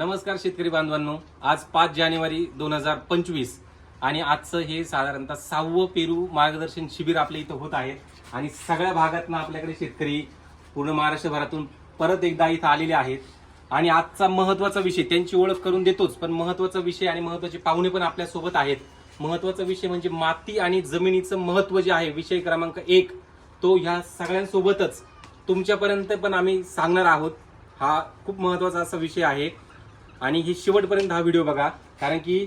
नमस्कार शेतकरी बांधवांनो. आज पाच जानेवारी दोन हजार पंचवीस आणि आजचं हे साधारणतः सहावं पेरू मार्गदर्शन शिबिर आपल्या इथं होत आहे. आणि सगळ्या भागातनं आपल्याकडे शेतकरी पूर्ण महाराष्ट्रभरातून परत एकदा इथं आलेले आहेत. आणि आजचा महत्त्वाचा विषय त्यांची ओळख करून देतोच पण महत्त्वाचा विषय आणि महत्त्वाचे पाहुणे पण आपल्यासोबत आहेत. महत्त्वाचा विषय म्हणजे माती आणि जमिनीचं महत्त्व जे आहे विषय क्रमांक एक तो ह्या सगळ्यांसोबतच तुमच्यापर्यंत पण आम्ही सांगणार आहोत. हा खूप महत्त्वाचा असा विषय आहे. आणि हे शेवटपर्यंत हा व्हिडिओ बघा कारण की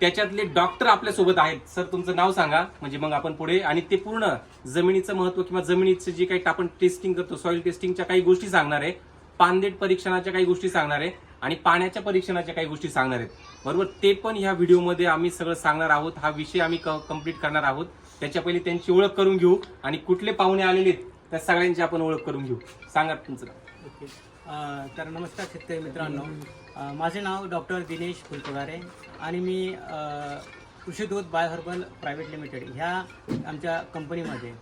त्याच्यातले डॉक्टर आपल्यासोबत आहेत. सर तुमचं नाव सांगा. म्हणजे मग आपण पुढे आणि ते पूर्ण जमिनीचं महत्त्व किंवा जमिनीचं जे काही आपण टेस्टिंग करतो सॉइल टेस्टिंगच्या काही गोष्टी सांगणार आहे. पानदेट परीक्षणाच्या काही गोष्टी सांगणार आहे. आणि पाण्याच्या परीक्षणाच्या काही गोष्टी सांगणार आहेत. बरोबर? ते पण ह्या व्हिडिओमध्ये आम्ही सगळं सांगणार आहोत. हा विषय आम्ही कंप्लीट करणार आहोत. त्याच्या पहिले त्यांची ओळख करून घेऊ. आणि कुठले पाहुणे आलेले आहेत त्या सगळ्यांची आपण ओळख करून घेऊ. सांगा तुमचं नाव. ओके. तर नमस्कार शेतकरी मित्रांनो. माझे नाव डॉक्टर दिनेश फुलपगारे आणि मी कृषी दूध बाय हर्बल प्रायव्हेट लिमिटेड ह्या आमच्या कंपनीमध्ये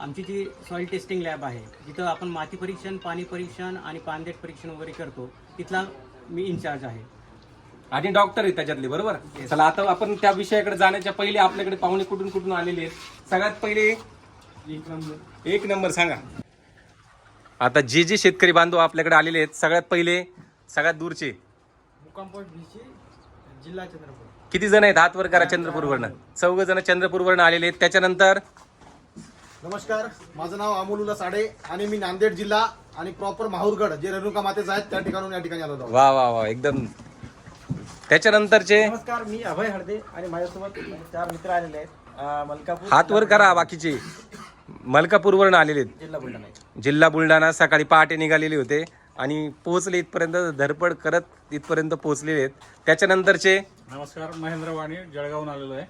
आमची जी सॉईल टेस्टिंग लॅब आहे जिथं आपण माती परीक्षण पाणी परीक्षण आणि पानदेट परीक्षण वगैरे करतो तिथला मी इन्चार्ज आहे. आणि डॉक्टर आहेत त्याच्यातले बरोबर? चला आता आपण त्या विषयाकडे जाण्याच्या पहिले आपल्याकडे पाहुणे कुठून कुठून आलेले आहेत? सगळ्यात पहिले एक नंबर सांगा. आता जे जे शेतकरी बांधव आपल्याकडे आलेले आहेत सगळ्यात पहिले सगळ्यात दूरचे जिल्हा चंद्रपूर. किती जण आहेत? हात वर करा चंद्रपूरवरनं. चौघ जण चंद्रपूरवरनं आलेले आहेत. त्याच्यानंतर नमस्कार माझं नाव अमोलुल्ला साडे आणि मी नांदेड जिल्हा आणि प्रॉपर माहूरगड जे रेणुका मातेचं आहेत त्या ठिकाणून या ठिकाणी आलो आहोत. वा वा वा एकदम. त्याच्यानंतरचे नमस्कार मी अभय हळदे आणि माझ्यासोबत चार मित्र आलेले आहेत. अं, मलकापूर हात वर करा बाकीचे. मलकापूरवरनं आलेले आहेत. जिल्हा बुलढाणा. जिल्हा बुलढाणा सकाळी पहाटे निघालेले होते आणि पोहोचले इथपर्यंत धडपड करत इथपर्यंत पोहोचलेले आहेत. त्याच्यानंतरचे? नमस्कार महेंद्र वाणी जळगावहून आलेलो आहे.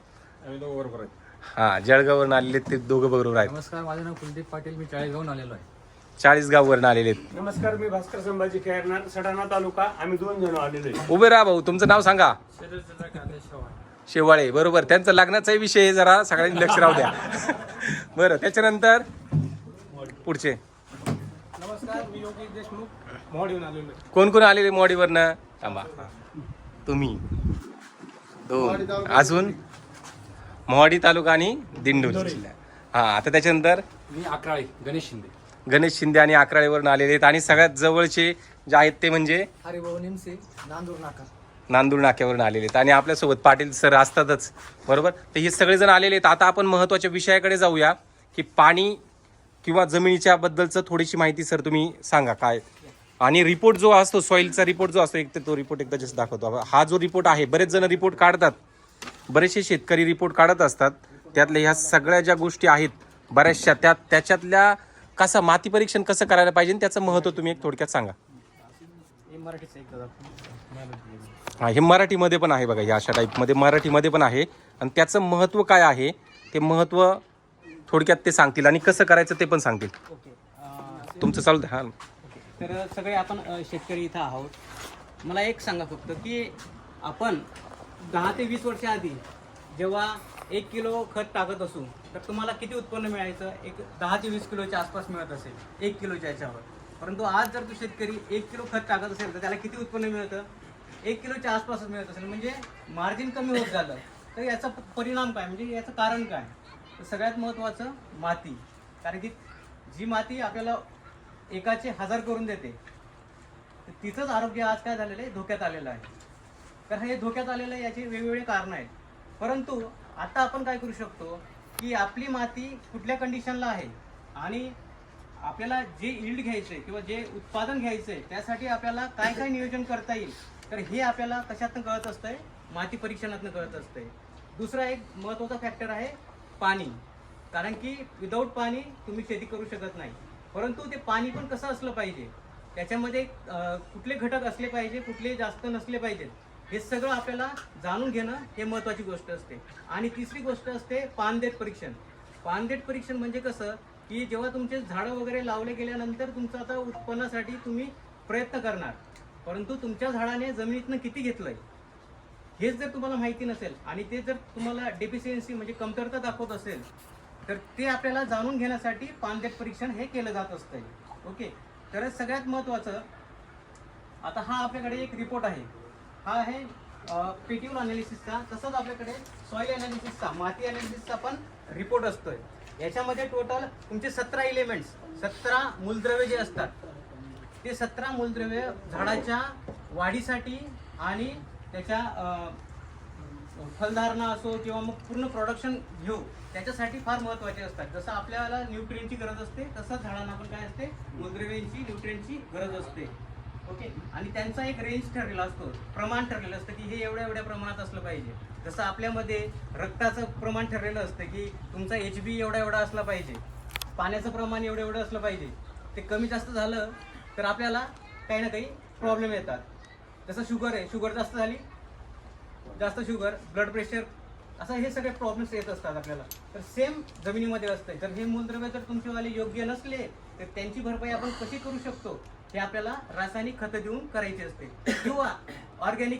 आम्ही दोघं बरोबर आहेत. हा जळगाववरून आलेले आहेत ते दोघं बरोबर आहेत. नमस्कार माझं नाव कुलदीप पाटील मी चाळीसगावून आलेलो आहे. चाळीस गाववरून आलेले आहेत. नमस्कार मी भास्कर संभाजी खेळणार सडाणा तालुका. आम्ही दोन जण आलेलो आहे. उभे राहा भाऊ तुमचं नाव सांगा. शेवाळे बरोबर. त्यांचा लग्नाचाही विषय आहे, जरा सगळ्यांनी लक्ष राहू द्या. बरं त्याच्यानंतर? पुढचे? नमस्कार मी योगेश देशमुख मोडीहून आलेलो आहे कोण कोण आलेले मोडीवरनं थांबा. तुम्ही. दोन. अजून? मोहाडी तालुका आणि दिंडोरी जिल्हा हा आता त्याच्यानंतर? मी अकराळे गणेश शिंदे. गणेश शिंदे आणि अकराळेवरून आलेले आहेत. आणि सगळ्यात जवळचे जे आहेत ते म्हणजे? हरिभाऊ निमसे नांदूर नाका. नांदूर नाक्यावरून आलेले आहेत. आणि आपल्यासोबत पाटील सर असतातच. बरोबर? तर हे सगळेजण आलेले आहेत. आता आपण महत्त्वाच्या विषयाकडे जाऊया की पाणी किंवा जमिनीच्या बद्दलचं थोडीशी माहिती सर तुम्ही सांगा काय. आणि रिपोर्ट जो असतो सॉईलचा रिपोर्ट जो असतो एक तर तो रिपोर्ट एकदा जस्ट दाखवतो. हा जो रिपोर्ट आहे बरेच जण रिपोर्ट काढतात. बरेचसे शेतकरी रिपोर्ट काढत असतात. त्यातल्या ह्या सगळ्या ज्या गोष्टी आहेत बऱ्याचशा त्या त्याच्यातल्या कसं माती परीक्षण कसं करायला पाहिजे त्याचं महत्त्व तुम्ही एक थोडक्यात सांगा. हे. हा हे मराठीमध्ये पण आहे बघा या अशा टाईपमध्ये मराठीमध्ये पण आहे. आणि त्याचं महत्त्व काय आहे? ते महत्त्व थोडक्यात ते सांगतील आणि कसं करायचं ते पण सांगतील. ओके. अ, तुमचं चालू द्या. हा. ओके. तर सगळे आपण अ, शेतकरी इथं आहोत. मला एक सांगा फक्त की आपण दहा ते वीस वर्ष आधी जेव्हा एक किलो खत टाकत असू तर तुम्हाला किती उत्पन्न मिळायचं? एक दहा ते वीस किलोच्या आसपास मिळत असेल एक किलोच्या याच्यावर. परंतु आज जर तो शेतकरी एक किलो खत टाकत असेल तर त्याला किती उत्पन्न मिळतं? एक किलोच्या आसपासच मिळत असेल. म्हणजे मार्जिन कमी होत झालं. तर याचा प- परिणाम काय? म्हणजे याचं कारण काय? तर सगळ्यात महत्त्वाचं माती. कारण की जी माती आपल्याला एकाचे हजार करून देते तर तिचंच आरोग्य आज काय झालेलं आहे? धोक्यात आलेलं आहे. तर हे धोक्यात आलेलं आहे याची वेगवेगळी कारणं आहेत. परंतु आता आपण काय करू शकतो की आपली माती कुठल्या कंडिशनला आहे? आणि आपल्याला जे इल्ड घ्यायचंय किंवा जे उत्पादन घ्यायचंय त्यासाठी आपल्याला काय काय नियोजन करता येईल? तर हे आपल्याला कशातनं कळत असतंय? माती परीक्षणातनं कळत असतंय. दुसरा एक महत्त्वाचा फॅक्टर आहे पाणी. कारण की विदाऊट पाणी तुम्ही शेती करू शकत नाही. परंतु ते पाणी पण कसं असलं पाहिजे? त्याच्यामध्ये कुठले घटक असले पाहिजे कुठले जास्त नसले पाहिजेत? हे सगळं आपल्याला जाणून घेणं हे महत्त्वाची गोष्ट असते. आणि तिसरी गोष्ट असते पानदेट परीक्षण. पानदेट परीक्षण म्हणजे कसं? की जेव्हा तुमचे झाडं वगैरे लावले गेल्यानंतर तुमचं आता उत्पन्नासाठी तुम्ही प्रयत्न करणार. परंतु तुमच्या झाडाने जमिनीतनं किती घेतलं आहे हेच जर तुम्हाला माहिती नसेल आणि ते जर तुम्हाला डेफिशियन्सी म्हणजे कमतरता दाखवत असेल तर ते आपल्याला जाणून घेण्यासाठी पानदेट परीक्षण हे केलं जात असतं ओके तर सगळ्यात महत्त्वाचं आता हा आपल्याकडे एक रिपोर्ट आहे. हा आहे पेट्यूल अनालिसिसचा तसंच आपल्याकडे सॉईल अनालिसिसचा माती अनालिसिसचा पण रिपोर्ट असतोय. याच्यामध्ये टोटल तुमचे सतरा इलेमेंट्स सतरा मूलद्रव्य जे असतात ते सतरा मूलद्रव्य झाडाच्या वाढीसाठी आणि त्याच्या फलधारणा असो किंवा मग पूर्ण प्रोडक्शन घेऊ त्याच्यासाठी फार महत्त्वाचे असतात. जसं आपल्याला न्यूट्रियनची गरज असते तसंच झाडांना पण काय असते? मूलद्रव्यांची न्यूट्रियनची गरज असते. ओके. आणि त्यांचा एक रेंज ठरलेला असतो प्रमाण ठरलेलं असतं की हे एवढ्या एवढ्या प्रमाणात असलं पाहिजे. जसं आपल्यामध्ये रक्ताचं प्रमाण ठरलेलं असतं की तुमचा एच बी एवढा एवढा असला पाहिजे. पाण्याचं प्रमाण एवढं एवढं असलं पाहिजे. ते कमी जास्त झालं तर आपल्याला काही ना काही प्रॉब्लेम येतात. जसं शुगर आहे शुगर जास्त झाली जास्त शुगर ब्लड प्रेशर असं हे सगळे प्रॉब्लेम्स येत असतात आपल्याला. तर सेम जमिनीमध्ये असते जर हे मूलद्रव्य जर तुमचेवाले योग्य नसले तर त्यांची भरपाई आपण कशी करू शकतो? हे आपल्याला रासायनिक खतं देऊन करायची असते. किंवा ऑर्गॅनिक